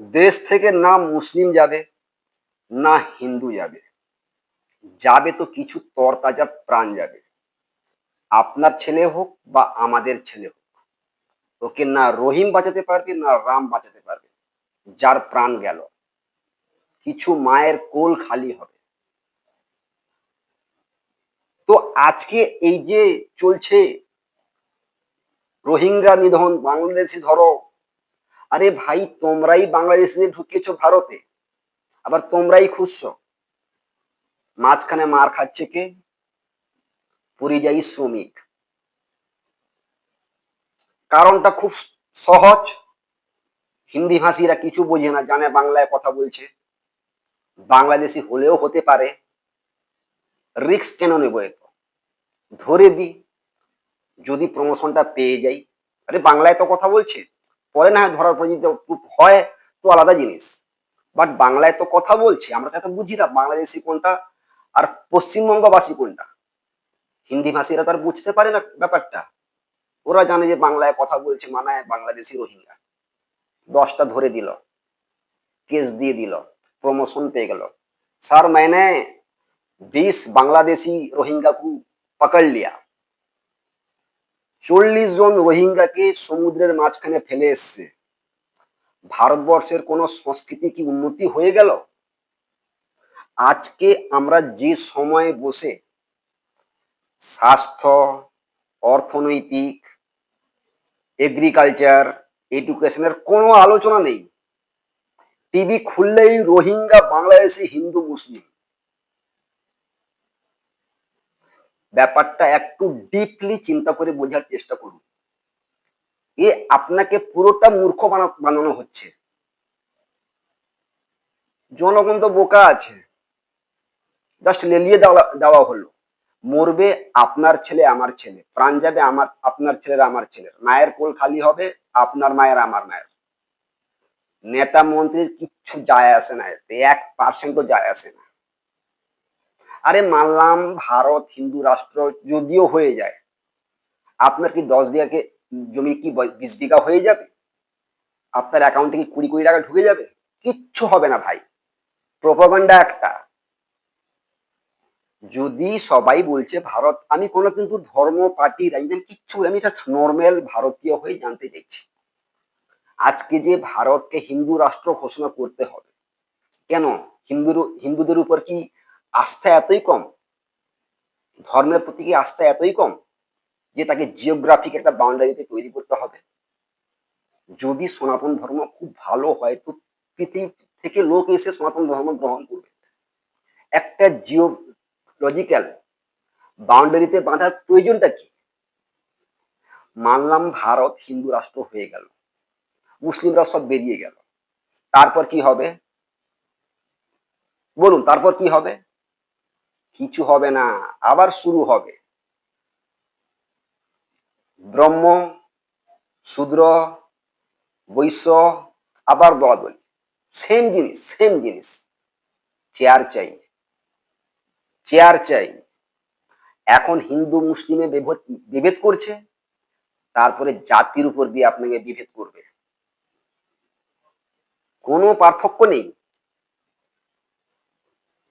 দেশ থেকে না মুসলিম যাবে, না হিন্দু যাবে। যাবে তো কিছু তরতাজা প্রাণ যাবে। আপনার ছেলে হোক বা আমাদের ছেলে হোক, ওকে না রহিম বাঁচাতে পারবে, না রাম বাঁচাতে পারবে। যার প্রাণ গেল, কিছু মায়ের কোল খালি হবে। তো আজকে এই যে চলছে রোহিঙ্গা নিধন, বাংলাদেশি ধরো আরে ভাই, তোমরাই বাংলাদেশে ঢুকেছো ভারতে। আবার তোমরাই খুঁজছো। মাঝখানে মার খাচ্ছে কে? পরিযায়ী শ্রমিক। কারণটা খুব সহজ। হিন্দি ভাষীরা কিছু বোঝে না, জানে, বাংলায় কথা বলছে। বাংলাদেশি হলেও হতে পারে। রিক্স কেন নেব এত? ধরে দি। যদি প্রমোশনটা পেয়ে যাই। আরে বাংলায় তো কথা বলছে। পরে না হয় ধরার পর যদি proof হয় তো আলাদা জিনিস বাট বাংলায় তো কথা বলছে আমরা সেটা বুঝি না বাংলাদেশি কোনটা আর পশ্চিমবঙ্গবাসী কোনটা হিন্দি ভাষীরা তো আর বুঝতে পারে না ব্যাপারটা ওরা জানে যে বাংলায় কথা বলছে মানায় বাংলাদেশি রোহিঙ্গা দশটা ধরে দিল কেস দিয়ে দিল প্রমোশন পেয়ে গেল স্যার मैंने बीस বাংলাদেশি রোহিঙ্গা কু পকড় লিয়া চল্লিশ জন রোহিঙ্গাকে সমুদ্রের মাঝখানে ফেলে এসছে। ভারতবর্ষের কোন সংস্কৃতি কি উন্নতি হয়ে গেল? আজকে আমরা যে সময়ে বসে স্বাস্থ্য, অর্থনৈতিক এগ্রিকালচার এডুকেশনের কোনো আলোচনা নেই। টিভি খুললেই রোহিঙ্গা, বাংলাদেশি, হিন্দু, মুসলিম। ব্যাপারটা একটু ডিপলি চিন্তা করে বোঝার চেষ্টা করুন। এ আপনাকে পুরোটা মূর্খ বানানো হচ্ছে। জনগণ তো বোকা আছে। জাস্ট লেলিয়ে দেওয়া দেওয়া হলো। মরবে আপনার ছেলে, আমার ছেলে। প্রাণ যাবে আমার, আপনার ছেলের, আমার ছেলের। মায়ের কোল খালি হবে, আপনার মায়ের, আমার মায়ের। নেতা মন্ত্রীর কিচ্ছু যায় আসে না এক পার্সেন্টও যায় আসে না। আরে মানলাম ভারত হিন্দু রাষ্ট্র যদিও হয়ে যায়। আপনার কি দশ বিঘাকে জমি কি বিশ বিঘা হয়ে যাবে? আপনার অ্যাকাউন্টে কি কুড়ি কোটি টাকা ঢুকে যাবে? কিচ্ছু হবে না ভাই। প্রপাগান্ডা একটা। যদি সবাই বলছে ভারত, আমি কোনো কিন্তু ধর্ম, পার্টি রাজনীতি কিচ্ছু আমি এটা নর্মাল ভারতীয় হয়ে জানতে চাইছি। আজকে যে ভারতকে হিন্দু রাষ্ট্র ঘোষণা করতে হবে, কেন? হিন্দুর হিন্দুদের উপর কি আস্থা এতই কম, ধর্মের প্রতি কি আস্থা এতই কম যে তাকে জিওগ্রাফিক একটা বাউন্ডারিতে তৈরি করতে হবে? যদি সনাতন ধর্ম খুব ভালো হয়, তো পৃথিবী থেকে লোক এসে সনাতন ধর্ম গ্রহণ করবে। একটা জিওলজিক্যাল বাউন্ডারিতে বাঁধার প্রয়োজনটা কি? মানলাম ভারত হিন্দু রাষ্ট্র হয়ে গেল মুসলিমরা সব বেরিয়ে গেল। তারপর কি হবে? বলুন, তারপর কি হবে? কিছু হবে না, আবার শুরু হবে। ব্রহ্ম, শূদ্র, বৈশ্য, আবার দলাদলি সেম জিনিস সেম জিনিস। চেয়ার চাই চেয়ার চাই এখন হিন্দু, মুসলিমে বিভেদ বিভেদ করছে, তারপরে জাতির উপর দিয়ে আপনাকে বিভেদ করবে। কোনো পার্থক্য নেই।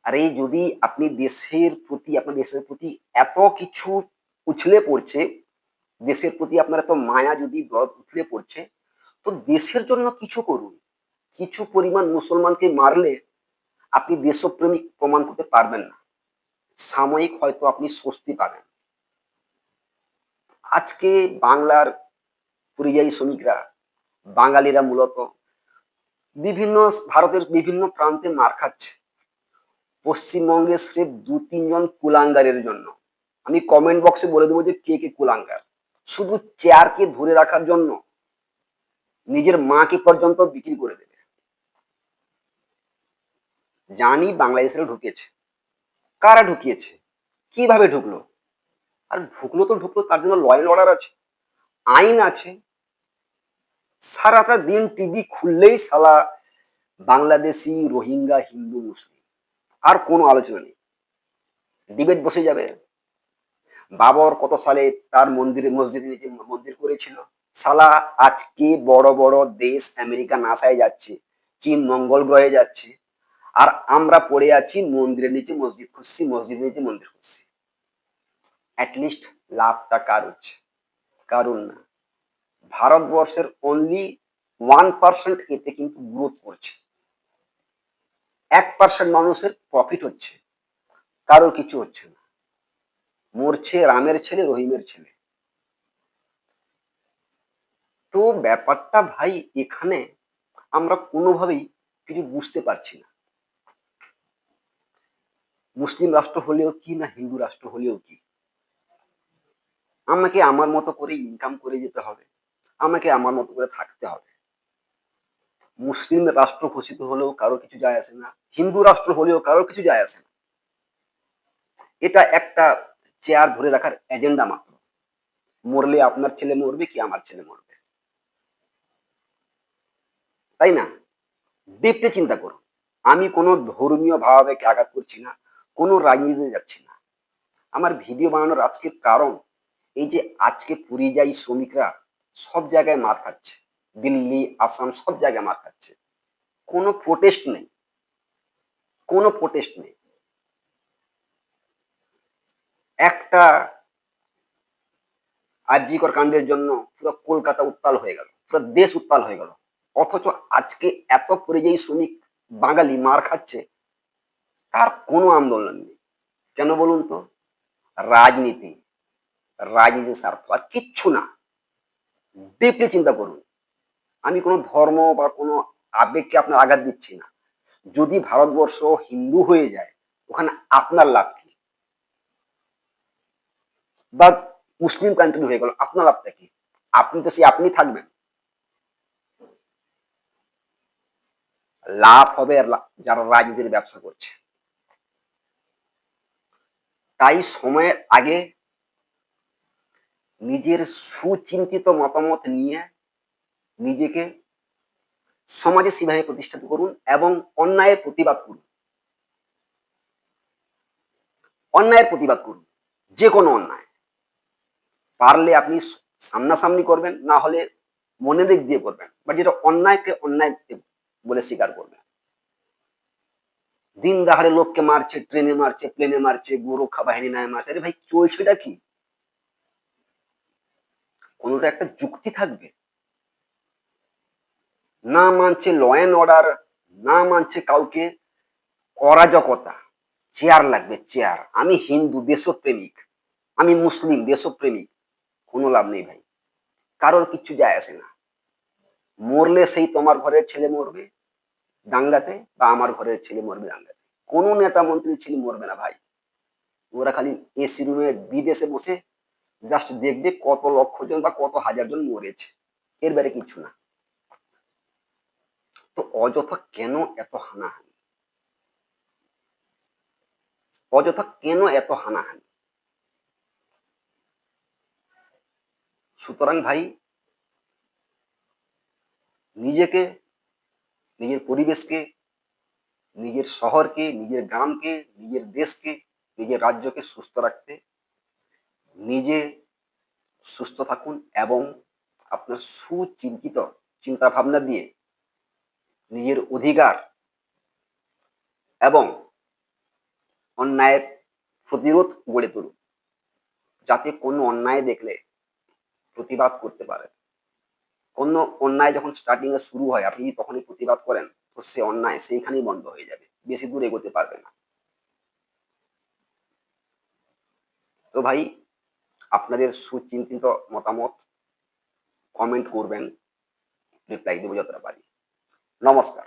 আরে যদি আপনি দেশের প্রতি, আপনার দেশের প্রতি এত কিছু উছলে পড়ছে, দেশের প্রতি আপনার এত মায়া যদি দরদ উছলে পড়ছে, তো দেশের জন্য কিছু করুন। কিছু পরিমাণ মুসলমানকে মারলে আপনি দেশপ্রেমিক প্রমাণ করতে পারবেন না। সাময়িক হয়তো আপনি স্বস্তি পাবেন। আজকে বাংলার পরিযায়ী শ্রমিকরা, বাঙালিরা মূলত বিভিন্ন, ভারতের বিভিন্ন প্রান্তে মার খাচ্ছে। পশ্চিমবঙ্গে স্রেফ দু তিনজন কুলাঙ্গারের জন্য। আমি কমেন্ট বক্সে বলে দেবো যে কে কে কুলাঙ্গার। শুধু চেয়ারকে ধরে রাখার জন্য নিজের মাকে পর্যন্ত বিক্রি করে দেবে। জানি বাংলাদেশের ঢুকেছে। কারা ঢুকিয়েছে? কীভাবে ঢুকলো? আর ঢুকলো তো ঢুকলো, তার জন্য লয়েল অর্ডার আছে। আইন আছে। সারাটা দিন টিভি খুললেই সালা বাংলাদেশি, রোহিঙ্গা, হিন্দু, মুসলিম। আর কোনো আলোচনা নেই। ডিবেট বসে যাবে। বাবর কত সালে তার মন্দিরে, মসজিদে নিচে মন্দির করেছিল? সালা আজকে বড় বড় দেশ আমেরিকা, নাসায় যাচ্ছে, চীন মঙ্গল গ্রহে যাচ্ছে, আর আমরা পড়ে আছি মন্দিরের নিচে মসজিদ খুঁজছি, মসজিদের নিচে মন্দির খুঁজছি। অ্যাটলিস্ট লাভটা কার হচ্ছে কারণ না। ভারতবর্ষের অনলি ওয়ান পার্সেন্ট এতে কিন্তু গ্রোথ করছে। এক পার্সেন্ট মানুষের প্রফিট হচ্ছে। কারোর কিছু হচ্ছে না। মরছে রামের ছেলে, রহিমের ছেলে। তো ব্যাপারটা ভাই এখানে আমরা কোনোভাবেই কিছু বুঝতে পারছি না। মুসলিম রাষ্ট্র হলেও কি না হিন্দু রাষ্ট্র হলেও কি? আমাকে আমার মতো করে ইনকাম করে যেতে হবে। আমাকে আমার মতো করে থাকতে হবে। মুসলিম রাষ্ট্র ঘোষিত হলেও কারও কিছু যায় আসে না, হিন্দু রাষ্ট্র হলেও কারও কিছু যায় আসে না। এটা একটা চেয়ার ধরে রাখার এজেন্ডা মাত্র। মরলে আপনার ছেলে মরবে কি আমার ছেলে মরবে? তাই না? ডিপলি চিন্তা করুন। আমি কোনো ধর্মীয় ভাবাবেগে আঘাত করছি না, কোনো রাজনীতিতে যাচ্ছি না। আমার ভিডিও বানানোর আজকের কারণ এই যে আজকে পরিযায়ী শ্রমিকরা সব জায়গায় মার খাচ্ছে। দিল্লি, আসাম সব জায়গায় মার খাচ্ছে। কোনো প্রোটেস্ট নেই। কোনো প্রোটেস্ট নেই। একটা আরজিকর কাণ্ডের জন্য পুরো কলকাতা উত্তাল হয়ে গেল, পুরো দেশ উত্তাল হয়ে গেল। অথচ আজকে এত পরিযায়ী শ্রমিক বাঙালি মার খাচ্ছে, তার কোনো আন্দোলন নেই। কেন বলুন তো? রাজনীতি রাজনীতি স্বার্থ। আর কিচ্ছু না। ডিপলি চিন্তা করুন। আমি কোনো ধর্ম বা কোনো আবেগকে আপনার আঘাত দিচ্ছি না। যদি ভারতবর্ষ হিন্দু হয়ে যায়, ওখানে আপনার লাভ কি? বা মুসলিম কান্ট্রি হয়ে গেল, আপনার লাভটা কি? আপনি তো সেই আপনি থাকবেন। লাভ হবে যারা রাজনীতির ব্যবসা করছে। তাই সময়ের আগে নিজের সুচিন্তিত মতামত নিয়ে নিজেকে সমাজে সেভাবে প্রতিষ্ঠিত করুন এবং অন্যায়ের প্রতিবাদ করুন। অন্যায়ের প্রতিবাদ করুন, যে কোনো অন্যায়। পারলে আপনি সামনাসামনি করবেন, না হলে মনে দিক দিয়ে করবেন, বা যেটা অন্যায়কে অন্যায় বলে স্বীকার করবেন। দিন দাহাড়ে লোককে মারছে, ট্রেনে মারছে, প্লেনে মারছে, গোরক্ষা বাহিনী নায় মারছে, আরে ভাই চলছেটা কি? কোনোটা একটা যুক্তি থাকবে? না মানছে ল অ্যান্ড অর্ডার না মানছে কাউকে অরাজকতা। চেয়ার লাগবে চেয়ার আমি হিন্দু, দেশপ্রেমিক। আমি মুসলিম, দেশপ্রেমিক। কোনো লাভ নেই ভাই। কারোর কিচ্ছু যায় আসে না। মরলে সেই তোমার ঘরের ছেলে মরবে দাঙ্গাতে বা আমার ঘরের ছেলে মরবে দাঙ্গাতে। কোনো নেতা মন্ত্রীর ছেলে মরবে না ভাই। ওরা খালি এসি রুমে বিদেশে বসে জাস্ট দেখবে কত লক্ষ জন বা কত হাজার জন মরেছে। এর বাইরে কিছু না। তো অযথা কেন এত হানাহানি? অযথা কেন এত হানাহানি? সুতরাং ভাই, নিজেকে, নিজের পরিবেশকে, নিজের শহরকে, নিজের গ্রামকে, নিজের দেশকে, নিজের রাজ্যকে সুস্থ রাখতে, নিজে সুস্থ থাকুন এবং আপনার সুচিন্তিত চিন্তা ভাবনা দিয়ে নিজের অধিকার এবং অন্যায়ের প্রতিরোধ গড়ে তুলুন যাতে কোনো অন্যায় দেখলে প্রতিবাদ করতে পারেন কোনো অন্যায় যখন স্টার্টিং এ শুরু হয়, আপনি তখনই প্রতিবাদ করেন, তো সে অন্যায় সেইখানেই বন্ধ হয়ে যাবে, বেশি দূর এগোতে পারবে না। তো ভাই, আপনাদের সুচিন্তিত মতামত কমেন্ট করবেন রিপ্লাই দেবো যতটা পারি। নমস্কার